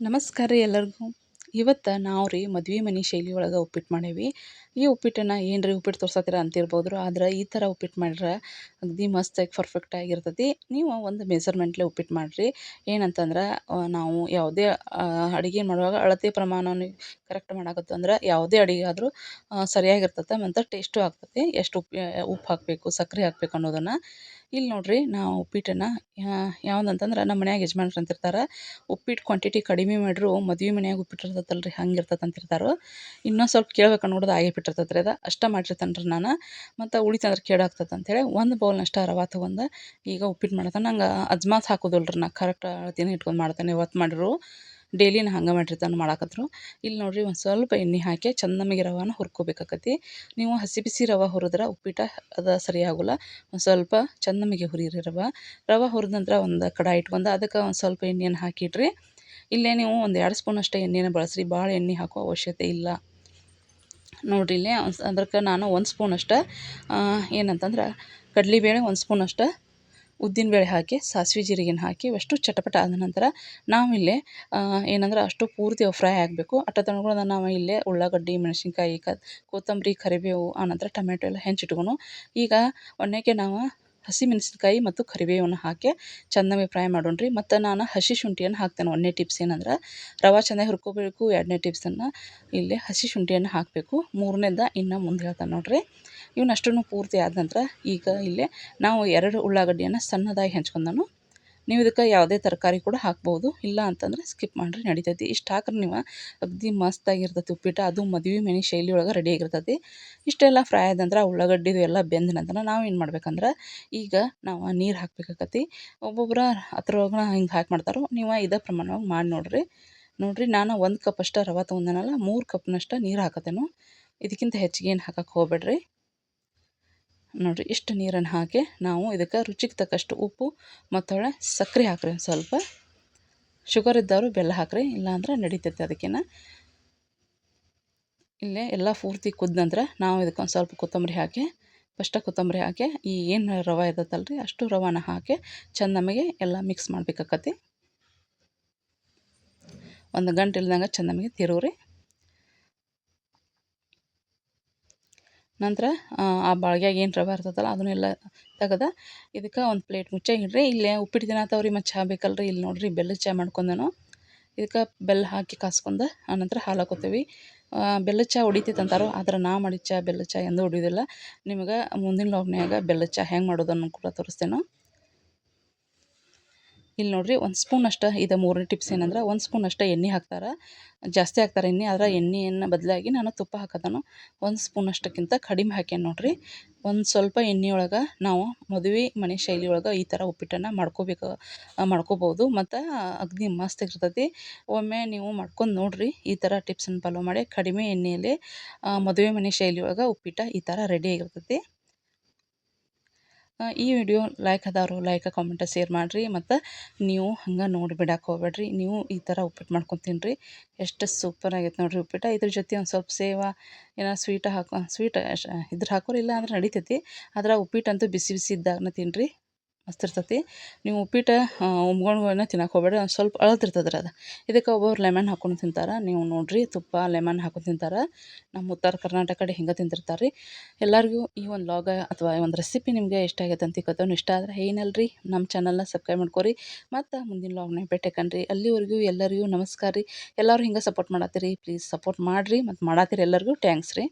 ನಮಸ್ಕಾರ ರೀ ಎಲ್ಲರಿಗೂ. ಇವತ್ತು ನಾವು ರೀ ಮದುವೆ ಮನೆ ಶೈಲಿ ಒಳಗೆ ಉಪ್ಪಿಟ್ಟು ಮಾಡೇವಿ. ಈ ಉಪ್ಪಿಟ್ಟನ್ನು ಏನು ರೀ ಉಪ್ಪಿಟ್ಟು ತೋರ್ಸತ್ತೀರ ಅಂತಿರ್ಬೋದು. ಆದ್ರೆ ಈ ಥರ ಉಪ್ಪಿಟ್ಟು ಮಾಡ್ರೆ ಅಗದಿ ಮಸ್ತಾಗಿ ಪರ್ಫೆಕ್ಟ್ ಆಗಿರ್ತೈತಿ. ನೀವು ಒಂದು ಮೆಸರ್ಮೆಂಟ್ಲೆ ಉಪ್ಪಿಟ್ಟು ಮಾಡಿರಿ. ಏನಂತಂದ್ರೆ ನಾವು ಯಾವುದೇ ಅಡುಗೆ ಮಾಡುವಾಗ ಅಳತೆ ಪ್ರಮಾಣವನ್ನು ಕರೆಕ್ಟ್ ಮಾಡಾಕತ್ತಂದ್ರೆ ಯಾವುದೇ ಅಡುಗೆ ಆದರೂ ಸರಿಯಾಗಿರ್ತೈತೆ ಮತ್ತು ಟೇಸ್ಟು ಆಗ್ತೈತಿ. ಎಷ್ಟು ಉಪ್ಪು ಉಪ್ಪು ಹಾಕಬೇಕು ಸಕ್ಕರೆ ಹಾಕ್ಬೇಕು ಅನ್ನೋದನ್ನು. ಇಲ್ಲಿ ನೋಡ್ರಿ ನಾವು ಉಪ್ಪಿಟ್ಟನ್ನು ಯಾವ್ದಂತಂದ್ರೆ ನಮ್ಮ ಮನ್ಯಾಗ ಯಜಮಾನ್ರು ಅಂತಿರ್ತಾರೆ ಉಪ್ಪಿಟ್ಟು ಕ್ವಾಂಟಿಟಿ ಕಡಿಮೆ ಮಾಡಿರು ಮದ್ವೆ ಮನ್ಯಾಗ ಉಪ್ಪಿಟ್ಟು ಇರ್ತೈತಲ್ಲ ರೀ ಹಂಗೆ ಇರ್ತೈತೆ ಅಂತಿರ್ತಾರೆ ಇನ್ನೂ ಸ್ವಲ್ಪ ಕೇಳ್ಬೇಕು ನೋಡಿದ್ರೆ ಆಗೇ ಬಿಟ್ಟಿರ್ತೈತೆ ರೀ ಅದು. ಅಷ್ಟೇ ಮಾಡಿರ್ತಾನೆ ರೀ ನಾನು. ಮತ್ತು ಉಳಿತಂದ್ರೆ ಕೇಡಾಗ್ತದೆ ಅಂಥೇಳಿ ಒಂದು ಬೌಲ್ನಷ್ಟು ರವೆ ತೊಗೊಂಡು ಈಗ ಉಪ್ಪಿಟ್ಟು ಮಾಡ್ತಾನೆ. ನಂಗೆ ಅಜ್ಮಾಸ್ ಹಾಕೋದಿಲ್ಲ ರೀ ನಾ ಕರೆಕ್ಟ್ ಅಳತಿನ ಇಟ್ಕೊಂಡು ಮಾಡ್ತೇನೆ ಇವತ್ತು ಮಾಡಿರು. ಡೈಲಿ ನಾ ಹಂಗೆ ಮಾಡಿರ್ತಾನೆ ಮಾಡಾಕತ್ರು. ಇಲ್ಲಿ ನೋಡಿರಿ ಒಂದು ಸ್ವಲ್ಪ ಎಣ್ಣೆ ಹಾಕಿ ಚಂದ ನಮಗೆ ರವಾನ ಹುರ್ಕೋಬೇಕಾಕತಿ. ನೀವು ಹಸಿ ಬಿಸಿ ರವೆ ಹುರಿದ್ರೆ ಉಪ್ಪಿಟ್ಟು ಅದು ಸರಿ ಆಗೋಲ್ಲ. ಒಂದು ಸ್ವಲ್ಪ ಚಂದಮಗೆ ಹುರಿಯಿರಿ ರವೆ. ರವೆ ಹುರಿದ ನಂತರ ಒಂದು ಕಡಾಯಿ ಇಟ್ಕೊಂಡು ಅದಕ್ಕೆ ಒಂದು ಸ್ವಲ್ಪ ಎಣ್ಣೆಯನ್ನು ಹಾಕಿಡ್ರಿ ಇಲ್ಲೇ ನೀವು ಒಂದು ಎರಡು ಸ್ಪೂನ್ ಅಷ್ಟೇ ಎಣ್ಣೆನ ಬಳಸ್ರಿ. ಭಾಳ ಎಣ್ಣೆ ಹಾಕೋ ಅವಶ್ಯಕತೆ ಇಲ್ಲ. ನೋಡಿರಿ ಇಲ್ಲೇ ಅದಕ್ಕೆ ನಾನು ಒಂದು ಸ್ಪೂನ್ ಅಷ್ಟು ಏನಂತಂದ್ರೆ ಕಡಲೆಬೇಳೆ ಒಂದು ಸ್ಪೂನ್ ಅಷ್ಟು ಉದ್ದಿನಬೇಳೆ ಹಾಕಿ, ಸಾಸಿವೆ ಜೀರಿಗೆನ ಹಾಕಿ, ಅಷ್ಟು ಚಟಪಟ ಆದ ನಂತರ ನಾವಿಲ್ಲಿ ಏನಂದ್ರೆ ಅಷ್ಟು ಪೂರ್ತಿ ಫ್ರೈ ಆಗಬೇಕು. ಅಷ್ಟೊತ್ತನೊಳಗೆ ನಾವು ಇಲ್ಲೇ ಉಳ್ಳಾಗಡ್ಡಿ, ಮೆಣಸಿನ್ಕಾಯಿ, ಕ, ಕೊತ್ತಂಬರಿ, ಕರಿಬೇವು ಆನಂತರ ಟೊಮೆಟೊ ಎಲ್ಲ ಹೆಂಚಿಟ್ಕೊಂಡು, ಈಗ ಒಣ್ಣೆಗೆ ನಾವು ಹಸಿ ಮೆಣಸಿನ್ಕಾಯಿ ಮತ್ತು ಕರಿಬೇವನ್ನು ಹಾಕಿ ಚೆನ್ನಾಗಿ ಫ್ರೈ ಮಾಡೋಣ್ರಿ. ಮತ್ತು ನಾನು ಹಸಿ ಶುಂಠಿಯನ್ನು ಹಾಕ್ತೇನೆ. ಒಂದನೇ ಟಿಪ್ಸ್ ಏನಂದ್ರೆ, ರವೆ ಚೆನ್ನಾಗಿ ಹುರ್ಕೋಬೇಕು, ಎರಡನೇ ಟಿಪ್ಸನ್ನು ಇಲ್ಲಿ ಹಸಿ ಶುಂಠಿಯನ್ನು ಹಾಕಬೇಕು. ಮೂರನೇದ ಇನ್ನು ಮುಂದೆ ಹೇಳ್ತಾನೆ ನೋಡಿರಿ. ಇವನ್ನಷ್ಟನ್ನು ಪೂರ್ತಿ ಆದ ನಂತರ ಈಗ ಇಲ್ಲಿ ನಾವು ಎರಡು ಉಳ್ಳಾಗಡ್ಡಿಯನ್ನು ಸಣ್ಣದಾಗಿ ಹೆಂಚ್ಕೊಂಡನು. ನೀವು ಇದಕ್ಕೆ ಯಾವುದೇ ತರಕಾರಿ ಕೂಡ ಹಾಕ್ಬೋದು. ಇಲ್ಲ ಅಂತಂದರೆ ಸ್ಕಿಪ್ ಮಾಡಿರಿ, ನಡಿತೈತಿ. ಇಷ್ಟು ಹಾಕ್ರೆ ನೀವು ಅಗದಿ ಮಸ್ತಾಗಿರ್ತೈತಿ ಉಪ್ಪಿಟ್ಟು, ಅದು ಮದುವೆ ಮನೆ ಶೈಲಿ ಒಳಗೆ ರೆಡಿ ಆಗಿರ್ತೈತಿ. ಇಷ್ಟೆಲ್ಲ ಫ್ರೈ ಆದ ನಂತರ ಉಳ್ಳಾಗಡ್ಡಿದು ಎಲ್ಲ ಬೆಂದ ನಂತರ ನಾವು ಏನು ಮಾಡ್ಬೇಕಂದ್ರೆ ಈಗ ನಾವು ನೀರು ಹಾಕ್ಬೇಕಾಕತಿ. ಒಬ್ಬೊಬ್ಬರ ಅದ್ರೊಳಗೆ ಹಿಂಗೆ ಹಾಕಿ ಮಾಡ್ತಾರೋ, ನೀವು ಇದೇ ಪ್ರಮಾಣವಾಗಿ ಮಾಡಿ ನೋಡಿರಿ. ನೋಡಿರಿ, ನಾನು ಒಂದು ಕಪ್ ಅಷ್ಟು ರವೆ ತೊಗೊಂಡನಲ್ಲ, ಮೂರು ಕಪ್ನಷ್ಟು ನೀರು ಹಾಕತ್ತೇನು ಇದಕ್ಕಿಂತ ಹೆಚ್ಚಿಗೆ ಏನು ಹಾಕಕ್ಕೆ ಹೋಗ್ಬೇಡ್ರಿ. ನೋಡಿರಿ, ಇಷ್ಟು ನೀರನ್ನು ಹಾಕಿ ನಾವು ಇದಕ್ಕೆ ರುಚಿಗೆ ತಕ್ಕಷ್ಟು ಉಪ್ಪು ಮತ್ತು ಸಕ್ಕರೆ ಹಾಕ್ರಿ ಒಂದು ಸ್ವಲ್ಪ ಶುಗರ್ ಇದ್ದವರು ಬೆಲ್ಲ ಹಾಕ್ರಿ, ಇಲ್ಲಾಂದ್ರೆ ನಡೀತೈತೆ ಅದಕ್ಕಿನ್ನ. ಇಲ್ಲೇ ಎಲ್ಲ ಪೂರ್ತಿ ಕುದ್ದ ನಂತರ ನಾವು ಇದಕ್ಕೆ ಒಂದು ಸ್ವಲ್ಪ ಕೊತ್ತಂಬರಿ ಹಾಕಿ, ಫಸ್ಟ ಕೊತ್ತಂಬರಿ ಹಾಕಿ, ಈ ಏನು ರವೆ ಇರ್ತೈತಲ್ಲ ರೀ ಅಷ್ಟು ರವಾನ ಹಾಕಿ ಚೆಂದ ನಮಗೆ ಎಲ್ಲ ಮಿಕ್ಸ್ ಮಾಡ್ಬೇಕಾಕತಿ ಒಂದು ಗಂಟೆ ಇಲ್ದಂಗೆ ಚೆಂದ ನಮಗೆ ತಿರುವ್ರಿ. ನಂತರ, ಆ ಬಾಳ್ಗ್ಯಾಗ ಏನು ರವೆ ಇರ್ತದಲ್ಲ ಅದನ್ನೆಲ್ಲ ತೆಗೆದು, ಇದಕ್ಕೆ ಒಂದು ಪ್ಲೇಟ್ ಮುಚ್ಚ ಇಡ್ರಿ. ಇಲ್ಲೇ ಉಪ್ಪಿಟ್ಟು ದಿನ ರೀ ಮತ್ತು ಚಹಾ ಬೇಕಲ್ರಿ. ಇಲ್ಲಿ ನೋಡಿರಿ ಬೆಲ್ಲದ ಚಹಾ ಮಾಡ್ಕೊಂಡೇನು. ಇದಕ್ಕೆ ಬೆಲ್ಲ ಹಾಕಿ ಕಾಸ್ಕೊಂಡು ಆನಂತರ ಹಾಲು ಹಾಕೋತೀವಿ. ಬೆಲ್ಲದ ಚಹಾ ಹೊಡಿತೈತೆ ಅಂತಾರೋ, ಆದ್ರೆ ನಾ ಮಾಡಿದ ಚಹಾ ಬೆಲ್ಲದ ಚಹಾ ಎಂದು ಹೊಡಿಯೋದಿಲ್ಲ ನಿಮಗೆ ಮುಂದಿನ ಲಾಗ್ನ್ಯಾಗ ಬೆಲ್ಲದ ಚಹಾ ಹೆಂಗೆ ಮಾಡೋದನ್ನು ಕೂಡ ತೋರಿಸ್ತೇನೆ. ಇಲ್ಲಿ ನೋಡಿರಿ ಒಂದು ಸ್ಪೂನ್ ಅಷ್ಟು ಇದು ಮೂರನೇ ಟಿಪ್ಸ್ ಏನಂದ್ರೆ ಒಂದು ಸ್ಪೂನ್ ಅಷ್ಟು ಎಣ್ಣೆ ಹಾಕ್ತಾರೆ. ಜಾಸ್ತಿ ಹಾಕ್ತಾರೆ ಎಣ್ಣೆ, ಆದ್ರೆ ಎಣ್ಣೆಯನ್ನು ಬದಲಾಗಿ ನಾನು ತುಪ್ಪ ಹಾಕೋದನ್ನು ಒಂದು ಸ್ಪೂನ್ ಅಷ್ಟಕ್ಕಿಂತ ಕಡಿಮೆ ಹಾಕ್ಯಾನ ನೋಡಿರಿ. ಒಂದು ಸ್ವಲ್ಪ ಎಣ್ಣೆಯೊಳಗೆ ನಾವು ಮದುವೆ ಮನೆ ಶೈಲಿ ಒಳಗೆ ಈ ಥರ ಉಪ್ಪಿಟ್ಟನ್ನು ಮಾಡ್ಕೋಬೇಕು, ಮಾಡ್ಕೋಬೋದು. ಮತ್ತು ಅಗ್ನಿ ಮಸ್ತ್ ಇರ್ತೈತಿ. ಒಮ್ಮೆ ನೀವು ಮಾಡ್ಕೊಂಡು ನೋಡಿರಿ ಈ ಥರ ಟಿಪ್ಸನ್ನು ಫಾಲೋ ಮಾಡಿ ಕಡಿಮೆ ಎಣ್ಣೆಯಲ್ಲಿ ಮದುವೆ ಮನೆ ಶೈಲಿ ಒಳಗೆ ಉಪ್ಪಿಟ್ಟು ಈ ಥರ ರೆಡಿ ಆಗಿರ್ತೈತಿ. ಈ ವಿಡಿಯೋ ಲೈಕ್ ಅದಾವ್ರು ಲೈಕ್ ಕಾಮೆಂಟ ಶೇರ್ ಮಾಡಿರಿ. ಮತ್ತು ನೀವು ಹಂಗೆ ನೋಡಿ ಬಿಡಕ್ಕೆ ಹೋಗ್ಬೇಡ್ರಿ. ನೀವು ಈ ಥರ ಉಪ್ಪಿಟ್ಟು ಮಾಡ್ಕೊತೀನಿ ರೀ ಎಷ್ಟು ಸೂಪರ್ ಆಗೈತೆ ನೋಡಿರಿ ಉಪ್ಪಿಟ್ಟು ಇದ್ರ ಜೊತೆ ಒಂದು ಸ್ವಲ್ಪ ಸೇವಾ, ಏನೋ ಸ್ವೀಟ್ ಹಾಕೋ ಸ್ವೀಟ್ ಇದ್ರ ಹಾಕೋರು ಇಲ್ಲ ಅಂದ್ರೆ ನಡಿತೈತಿ. ಆದ್ರೆ ಉಪ್ಪಿಟ್ಟಂತೂ ಬಿಸಿ ಬಿಸಿ ಇದ್ದಾಗನ ತಿನ್ನಿರಿ ಮಸ್ತ್ ಇರ್ತೈತಿ ನೀವು ಉಪ್ಪಿಟ್ಟು ಉಮ್ಗೊಂಡ್ಗಳನ್ನ ತಿನ್ನಕ್ಕೆ ಹೋಗ್ಬೇಡಿ ಒಂದು ಸ್ವಲ್ಪ ಅಳತಿರ್ತದೆ ರೀ ಅದು. ಇದಕ್ಕೆ ಒಬ್ಬೊಬ್ರು ಲೆಮನ್ ಹಾಕ್ಕೊಂಡು ತಿಂತಾರೆ. ನೀವು ನೋಡಿರಿ, ತುಪ್ಪ ಲೆಮನ್ ಹಾಕೊಂಡು ತಿಂತಾರೆ. ನಮ್ಮ ಉತ್ತರ ಕರ್ನಾಟಕ ಕಡೆ ಹಿಂಗೆ ತಿಂತಿರ್ತಾರೆ ರೀ ಎಲ್ಲರಿಗೂ ಈ ಒಂದು ಲಾಗ ಅಥವಾ ಈ ಒಂದು ರೆಸಿಪಿ ನಿಮಗೆ ಇಷ್ಟ ಆಗೈತೆ ಅಂತ ಕಥನು ಇಷ್ಟ ಆದರೆ ಏನಲ್ರಿ ನಮ್ಮ ಚಾನಲ್ನ ಸಬ್ಸ್ಕ್ರೈಬ್ ಮಾಡ್ಕೊರಿ. ಮತ್ತು ಮುಂದಿನ ಲಾಗ್ನ ಭೇಟಿ ಕಣ್ರಿ ಅಲ್ಲಿವರೆಗೂ ಎಲ್ಲರಿಗೂ ನಮಸ್ಕಾರ ರೀ. ಎಲ್ಲರೂ ಹಿಂಗೆ ಸಪೋರ್ಟ್ ಮಾಡತ್ತೀರಿ ಪ್ಲೀಸ್ ಸಪೋರ್ಟ್ ಮಾಡಿರಿ. ಮತ್ತು ಮಾಡತ್ತೀರಿ ಎಲ್ಲರಿಗೂ ಥ್ಯಾಂಕ್ಸ್ ರೀ.